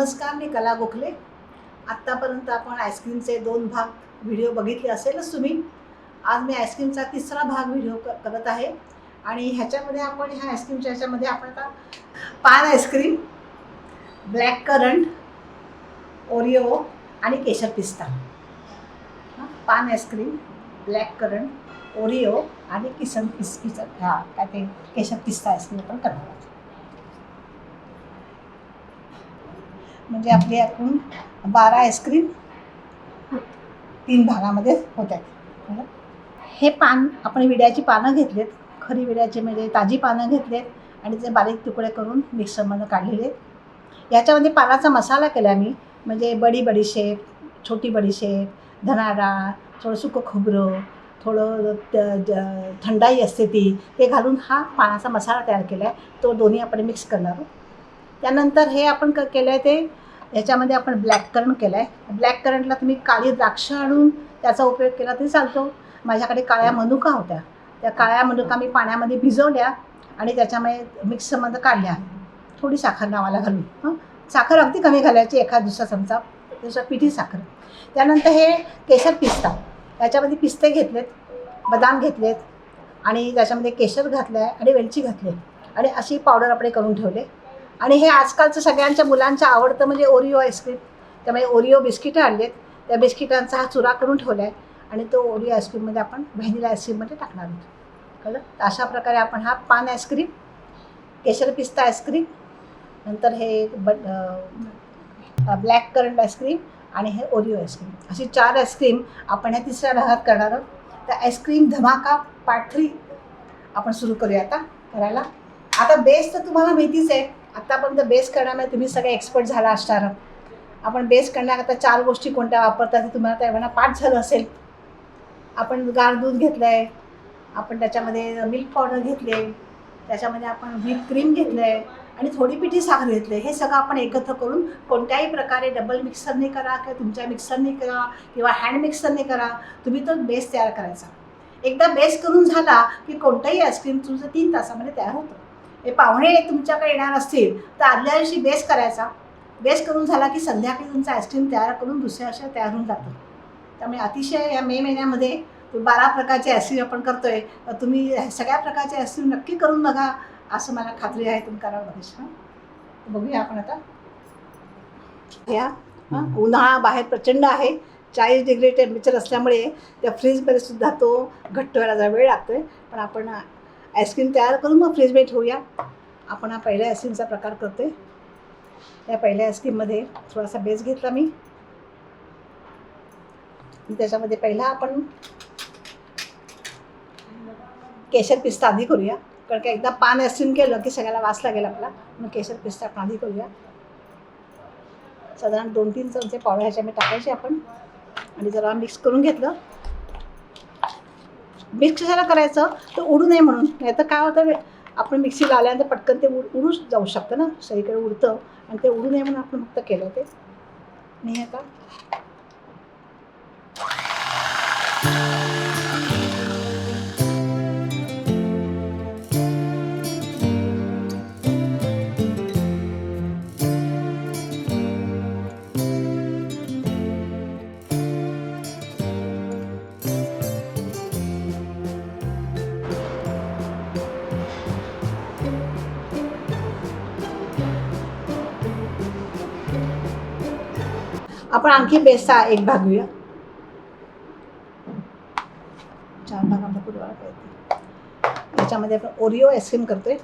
नमस्कार मी कला गोखले. आत्तापर्यंत आपण आईस्क्रीमचे दोन भाग व्हिडिओ बघितले असेलच तुम्ही. आज मी आईस्क्रीमचा तिसरा भाग व्हिडिओ क करत आहे. आणि ह्याच्यामध्ये आपण ह्या आईस्क्रीमच्या ह्याच्यामध्ये आपण आता पान आईस्क्रीम ब्लॅक करंट ओरिओ आणि केशर पिस्ता. पान आईस्क्रीम ब्लॅक करंट ओरिओ आणि किसन पिस किसन हा काय ते केशर पिस्ता आईस्क्रीम आपण करणार आहोत. म्हणजे आपली एकूण बारा आईस्क्रीम तीन भागामध्ये होत आहेत हे पान आपण विड्याची पानं घेतलेत खरी विड्याची म्हणजे ताजी पानं घेतलेत आणि ते बारीक तुकडे करून मिक्सरमधून काढलेले. आहेत याच्यामध्ये पानाचा मसाला केला मी म्हणजे बडी बडीशेप छोटी बडीशेप धना डाळ थोडं सुकं खोबरं थोडं ज- थंडाई असते ती ते घालून हा पानाचा मसाला तयार केला आहे तो दोन्ही आपण मिक्स करणार आहोत. त्यानंतर हे आपण क केलं आहे ते याच्यामध्ये आपण ब्लॅक करंट केलं आहे ब्लॅक करंटला तुम्ही काळी द्राक्ष आणून त्याचा उपयोग केला तरी चालतो. माझ्याकडे काळ्या मनुका होत्या. त्या काळ्या मनुका मी पाण्यामध्ये भिजवल्या आणि त्याच्यामध्ये मिक्सरमध्ये काढल्या. थोडी साखर नावाला घालून हं? साखर अगदी कमी घालायची एखाद दुसरा चमचा दुसरा पिठी साखर. त्यानंतर हे केशर पिस्ता. याच्यामध्ये पिस्ते घेतलेत बदाम घेतलेत आणि त्याच्यामध्ये केशर घातलं आहे आणि वेलची घातली. आणि अशी पावडर आपण करून ठेवले. आणि हे आजकालचं सगळ्यांच्या मुलांचं आवडतं म्हणजे ओरिओ आईस्क्रीम. त्यामुळे ओरिओ बिस्किटं आणलेत. त्या बिस्किटांचा हा चुरा करून ठेवला आहे आणि तो ओरिओ आईस्क्रीममध्ये आपण व्हॅनिला आईस्क्रीममध्ये टाकणार आहोत. कळलं? तर अशा प्रकारे आपण हा पान आईस्क्रीम केशर पिस्ता आईस्क्रीम नंतर हे बट ब्लॅक करंट आईस्क्रीम आणि हे ओरिओ आईस्क्रीम. अशी चार आईस्क्रीम आपण ह्या तिसऱ्या भागात करणार आहोत. तर आईस्क्रीम धमाका पार्ट थ्री आपण सुरू करूया आता करायला. आता बेस तर तुम्हाला माहितीच आहे. आत्तापर्यंत बेस करण्यामध्ये तुम्ही सगळे एक्सपर्ट झाला असणार. आपण बेस करण्याकरता चार गोष्टी कोणत्या वापरतात ते तुम्हाला त्यावेळेला पाठ झालं असेल. आपण गार दूध घेतलं आहे आपण त्याच्यामध्ये मिल्क पावडर घेतले त्याच्यामध्ये आपण व्हीप क्रीम घेतलं आहे आणि थोडी पिठी साखर घेतले. हे सगळं आपण एकत्र करून कोणत्याही प्रकारे डबल मिक्सरने करा किंवा तुमच्या मिक्सरने करा किंवा हँड मिक्सरने करा तुम्ही तो बेस तयार करायचा. एकदा बेस करून झाला की कोणताही आईस्क्रीम तुमचं तीन तासामध्ये तयार होतं. हे पाहुणे तुमच्याकडे येणार असतील तर आदल्या दिवशी बेस करायचा. बेस करून झाला की संध्याकाळी तुमचा आईस्क्रीम तयार करून दुसऱ्या वर्षात तयार होऊन जातो. त्यामुळे अतिशय या मे महिन्यामध्ये बारा प्रकारचे आईस्क्रीम आपण करतो तर तुम्ही सगळ्या प्रकारचे आईस्क्रीम नक्की करून बघा असं मला खात्री आहे तुम्ही करावं बघेश हां बघूया आपण आता. या. हां? उन्हाळा बाहेर प्रचंड आहे. चाळीस डिग्री टेम्परेचर असल्यामुळे त्या फ्रीजमध्ये सुद्धा तो घट्ट व्हायला जरा वेळ लागतो आहे पण आपण आईस्क्रीम तयार करून मग फ्रीजमध्ये ठेवूया. आपण हा पहिल्या आईस्क्रीमचा प्रकार करतो आहे या पहिल्या आईस्क्रीममध्ये थोडासा बेस घेतला मी. त्याच्यामध्ये पहिला आपण केशर पिस्ता आधी करूया. कारण का एकदा पान आईस्क्रीम केलं की सगळ्याला वास लागेल आपला. मग केशर पिस्ता आपण आधी करूया. साधारण दोन तीन चमचे पावडर ह्याच्यामध्ये टाकायचे आपण. आणि जरा मिक्स करून घेतलं. मिक्स कशाला करायचं? तर उडू नये म्हणून. नाही तर काय होतं आपण मिक्सीला आल्यानंतर पटकन ते उड उडू जाऊ शकतं ना. सगळीकडे उडतं आणि ते उडू नये म्हणून आपण फक्त केलं ते मी आता आपण आणखी बेसचा एक भाग घेऊया. चार भाग आपला पुरवायला याच्यामध्ये आपण ओरिओ आईस्क्रीम करतोय.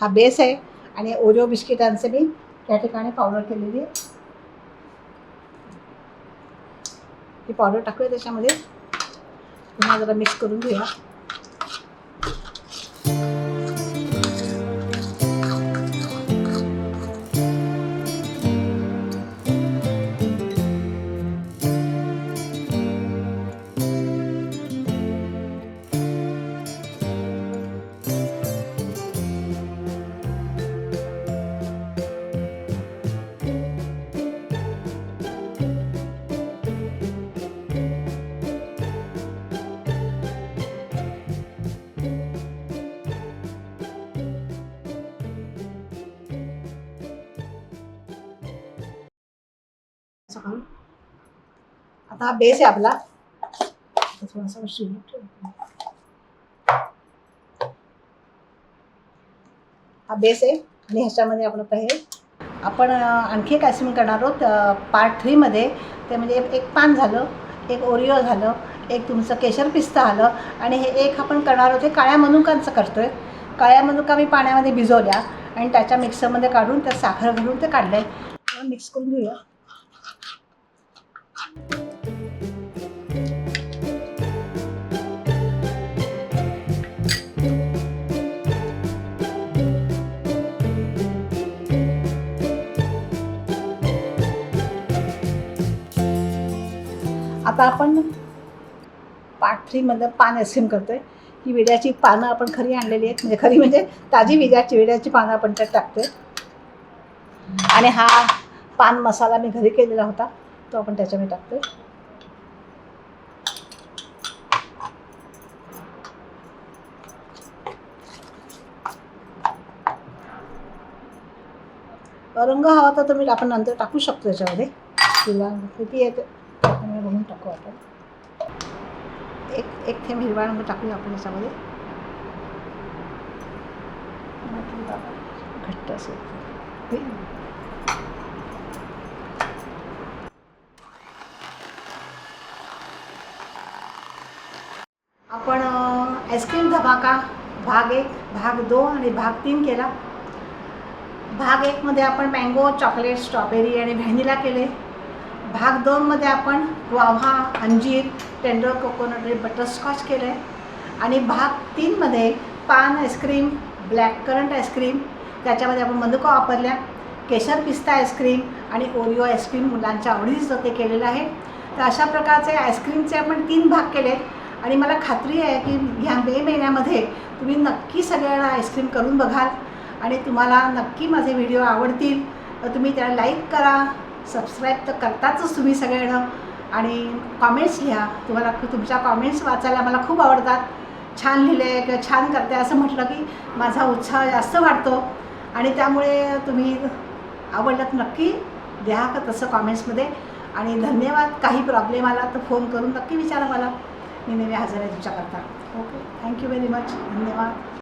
हा बेस आहे आणि ओरिओ बिस्किटांचे मी त्या ठिकाणी पावडर केलेली आहे. ही पावडर टाकूया त्याच्यामध्ये. पुन्हा जरा मिक्स करून घेऊया. आता हा बेस आहे आपला. थोडासा हा बेस आहे आणि ह्याच्यामध्ये आपण आता हे. आपण आणखी एक आईस्क्रीम करणार आहोत पार्ट थ्रीमध्ये ते म्हणजे एक पान झालं एक ओरिओ झालं एक तुमचं केशर पिस्ता आलं आणि हे एक आपण करणार आहोत हे काळ्या मनुकांचं करतो आहे काळ्या मनुका मी पाण्यामध्ये भिजवल्या आणि त्याच्या मिक्सरमध्ये काढून त्यात साखर घालून ते काढलं आहे मिक्स करून घेऊया. आता आपण पाठरीमधलं म्हणजे पान आईस्क्रीम करतोय. ही विड्याची पानं आपण खरी आणलेली आहेत. म्हणजे खरी म्हणजे ताजी विड्याची विड्याची पानं आपण त्यात टाकतोय. आणि हा पान मसाला मी घरी केलेला होता. तो आपण त्याच्यामध्ये टाकतोय. रंग हवा तर तुम्ही आपण नंतर टाकू शकतो त्याच्यामध्ये. किंवा किती आहे त्यामुळे बघून टाकू आपण. एक एक थेंब हिरवा रंग टाकूया आपण याच्यामध्ये. घट्ट असेल आपण आईस्क्रीम धमाका भाग एक भाग दोन आणि भाग तीन केला. भाग एकमध्ये आपण मँगो चॉकलेट स्ट्रॉबेरी आणि व्हॅनिला केले. भाग दोनमध्ये आपण वाव्हा अंजीर टेंडर कोकोनट आणि बटरस्कॉच केलं आहे आणि भाग तीनमध्ये पान आईस्क्रीम ब्लॅक करंट आईस्क्रीम त्याच्यामध्ये आपण मनुका वापरल्या केशर पिस्ता आईस्क्रीम आणि ओरिओ आईस्क्रीम मुलांच्या आवडीचं ते केलेलं आहे. तर अशा प्रकारचे आईस्क्रीमचे आपण तीन भाग केले. आणि मला खात्री आहे की ह्या मे महिन्यामध्ये तुम्ही नक्की सगळ्यांना आईस्क्रीम करून बघाल. आणि तुम्हाला नक्की माझे व्हिडिओ आवडतील. तर तुम्ही त्याला लाईक करा. सबस्क्राईब तर करतातच तुम्ही सगळेजणं. आणि कॉमेंट्स लिहा. तुम्हाला तुमच्या कॉमेंट्स वाचायला मला खूप आवडतात. छान लिहिले किंवा छान करते असं म्हटलं की माझा उत्साह जास्त वाढतो. आणि त्यामुळे तुम्ही आवडलं तर नक्की द्या का तसं कॉमेंट्समध्ये आणि धन्यवाद. काही प्रॉब्लेम आला तर फोन करून नक्की विचारा मला. मी नेहमी हजर आहे तुमच्याकरता. Okay thank you very much धन्यवाद.